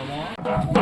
Come on.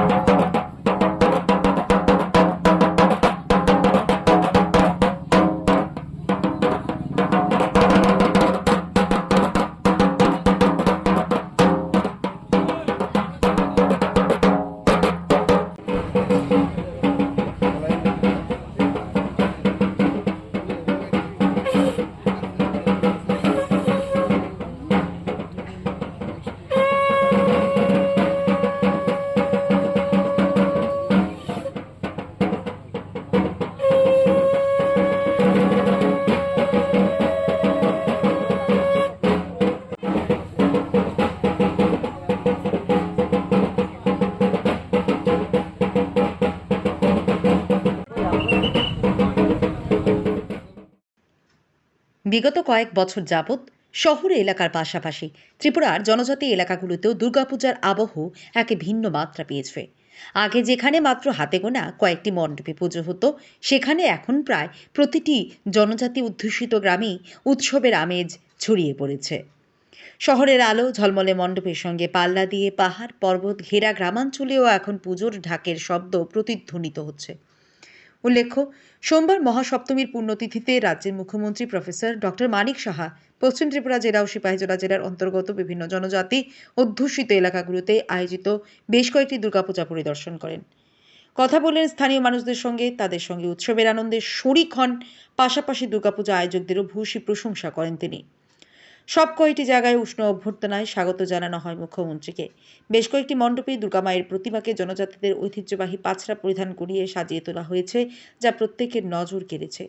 বিগত কয়েক বছর যাবৎ শহর এলাকার পাশাপাশি ত্রিপুরার জনজাতি এলাকাগুলোতেও দুর্গাপূজার আবহ একে ভিন্ন মাত্রা পেয়েছে। আগে যেখানে মাত্র হাতে গোনা কয়েকটি মণ্ডপে পুজো হতো, সেখানে এখন প্রায় প্রতিটি জনজাতি অধ্যুষিত গ্রামেই উৎসবের আমেজ ছড়িয়ে পড়েছে। শহরের আলো ঝলমলে মণ্ডপের সঙ্গে পাল্লা দিয়ে পাহাড়, পর্বত ঘেরা গ্রামাঞ্চলেও এখন পুজোর ঢাকের শব্দ প্রতিধ্বনিত হচ্ছে। উল্লেখ্য, সোমবার মহাসপ্তমীর পুণ্যতিথিতে রাজ্যের মুখ্যমন্ত্রী প্রফেসর ডক্টর মানিক সাহা পশ্চিম ত্রিপুরা জেলা ও সিপাহীজলা জেলার অন্তর্গত বিভিন্ন জনজাতি অধ্যুষিত এলাকাগুলোতে আয়োজিত বেশ কয়েকটি দুর্গাপূজা পরিদর্শন করেন। কথা বললেন স্থানীয় মানুষদের সঙ্গে, তাদের সঙ্গে উৎসবের আনন্দে শরিক হন। পাশাপাশি দুর্গাপূজা আয়োজকদেরও ভূয়সী প্রশংসা করেন তিনি। সব কয়টি জায়গায় উষ্ণ অভ্যর্থনায় স্বাগত জানানো হয় মুখ্যমন্ত্রীকে। বেশ কয়েকটি মণ্ডপে দুর্গামায়ের প্রতিমাকে জনজাতিদের ঐতিহ্যবাহী পাছড়া পরিধান করিয়ে সাজিয়ে তোলা হয়েছে, যা প্রত্যেকের নজর কেড়েছে।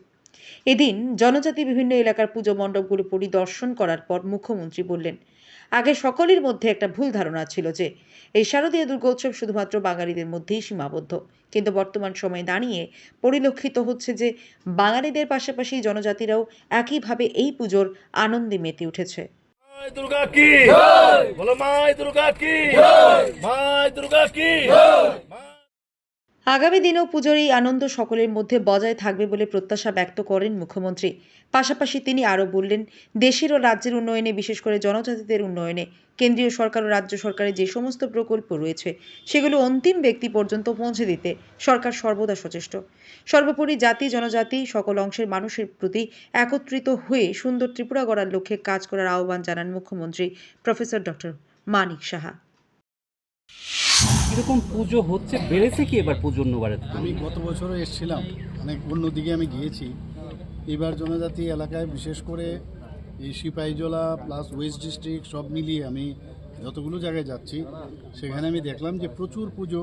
এদিন জনজাতি বিভিন্ন এলাকার পুজো মণ্ডপগুলো পরিদর্শন করার পর মুখ্যমন্ত্রী বললেন আগে সকলের মধ্যে একটা ভুল ধারণা ছিল যে এই শারদীয় দুর্গোৎসব শুধুমাত্র বাঙালিদের মধ্যেই সীমাবদ্ধ। কিন্তু বর্তমান সময়ে দাঁড়িয়ে পরিলক্ষিত হচ্ছে যে বাঙালিদের পাশাপাশি জনজাতিরাও একইভাবে এই পুজোর আনন্দে মেতে উঠেছে। দুর্গা কি? বলো মায় দুর্গা কি? মায় দুর্গা কি? আগামী দিনেও পুজোর এই আনন্দ সকলের মধ্যে বজায় থাকবে বলে প্রত্যাশা ব্যক্ত করেন মুখ্যমন্ত্রী। পাশাপাশি তিনি আরও বললেন, দেশের ও রাজ্যের উন্নয়নে, বিশেষ করে জনজাতিদের উন্নয়নে, কেন্দ্রীয় সরকার ও রাজ্য সরকারের যে সমস্ত প্রকল্প রয়েছে, সেগুলো অন্তিম ব্যক্তি পর্যন্ত পৌঁছে দিতে সরকার সর্বদা সচেষ্ট। সর্বোপরি জাতি, জনজাতি, সকল অংশের মানুষের প্রতি একত্রিত হয়ে সুন্দর ত্রিপুরা গড়ার লক্ষ্যে কাজ করার আহ্বান জানান মুখ্যমন্ত্রী প্রফেসর ডক্টর মানিক সাহা। কীরকম পুজো হচ্ছে? বেড়েছে কি এবার পুজোর নোবারে আমি গত বছরও এসেছিলাম। অনেক অন্যদিকে আমি গিয়েছি। এবার জনজাতি এলাকায় বিশেষ করে এই সিপাহীজলা প্লাস ওয়েস্ট ডিস্ট্রিক্ট সব মিলিয়ে আমি যতগুলো জায়গায় যাচ্ছি, সেখানে আমি দেখলাম যে প্রচুর পুজো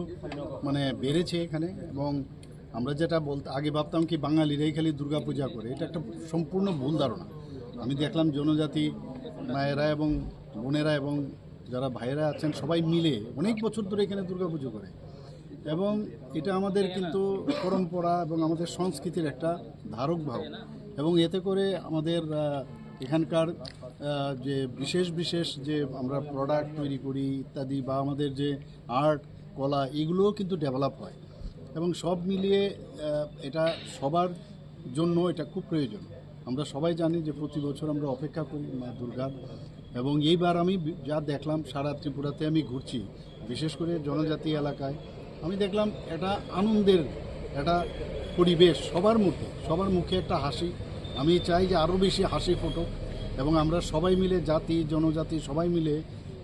মানে বেড়েছে এখানে এবং আমরা যেটা বলতে আগে ভাবতাম কি বাঙালিরাই খালি দুর্গা পূজা করে। এটা একটা সম্পূর্ণ ভুল ধারণা। আমি দেখলাম জনজাতি মায়েরা এবং বোনেরা এবং যারা ভাইয়েরা আছেন সবাই মিলে অনেক বছর ধরে এখানে দুর্গা পুজো করে। এবং এটা আমাদের কিন্তু পরম্পরা এবং আমাদের সংস্কৃতির একটা ধারক ভাব। এবং এতে করে আমাদের এখানকার যে বিশেষ বিশেষ যে আমরা প্রোডাক্ট তৈরি করি ইত্যাদি বা আমাদের যে আর্ট কলা, এগুলোও কিন্তু ডেভেলপ হয়। এবং সব মিলিয়ে এটা সবার জন্য এটা খুব প্রয়োজন। আমরা সবাই জানি যে প্রতি বছর আমরা অপেক্ষা করি মা দুর্গার। এবং এইবার আমি যা দেখলাম সারা ত্রিপুরাতে আমি ঘুরছি, বিশেষ করে জনজাতি এলাকায়, আমি দেখলাম এটা আনন্দের একটা পরিবেশ সবার মুখে সবার মুখে একটা হাসি। আমি চাই যে আরও বেশি হাসি ফোটো এবং আমরা সবাই মিলে জাতি, জনজাতি সবাই মিলে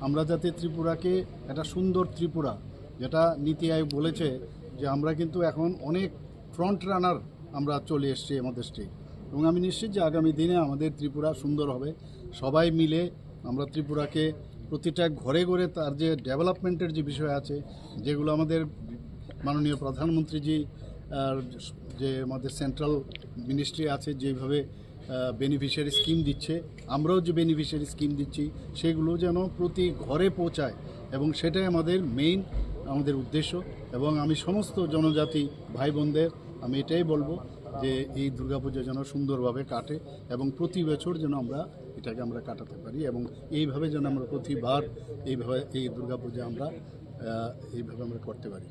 আমরা যাতে ত্রিপুরাকে একটা সুন্দর ত্রিপুরা, যেটা নীতি আয়োগ বলেছে যে আমরা কিন্তু এখন অনেক ফ্রন্ট রানার আমরা চলে এসেছি আমাদের স্টেট এবং আমি নিশ্চিত যে আগামী দিনে আমাদের ত্রিপুরা সুন্দর হবে। সবাই মিলে আমরা ত্রিপুরাকে প্রতিটা ঘরে ঘরে তার যে ডেভেলপমেন্টের যে বিষয় আছে, যেগুলো আমাদের মাননীয় প্রধানমন্ত্রীজি আর যে আমাদের সেন্ট্রাল মিনিস্ট্রি আছে, যেভাবে বেনিফিশিয়ারি স্কিম দিচ্ছে, আমরাও যে বেনিফিশিয়ারি স্কিম দিচ্ছি, সেগুলো যেন প্রতি ঘরে পৌঁছায় এবং সেটাই আমাদের মেইন আমাদের উদ্দেশ্য এবং আমি সমস্ত জনজাতি ভাই বোনদের আমি এটাই বলব যে এই দুর্গাপূজা যেন সুন্দরভাবে কাটে এবং প্রতি বছর যেন আমরা এটাকে আমরা কাটাতে পারি এবং এইভাবে যেন আমরা প্রতিবার এইভাবে এই দুর্গাপূজা আমরা এইভাবে আমরা করতে পারি।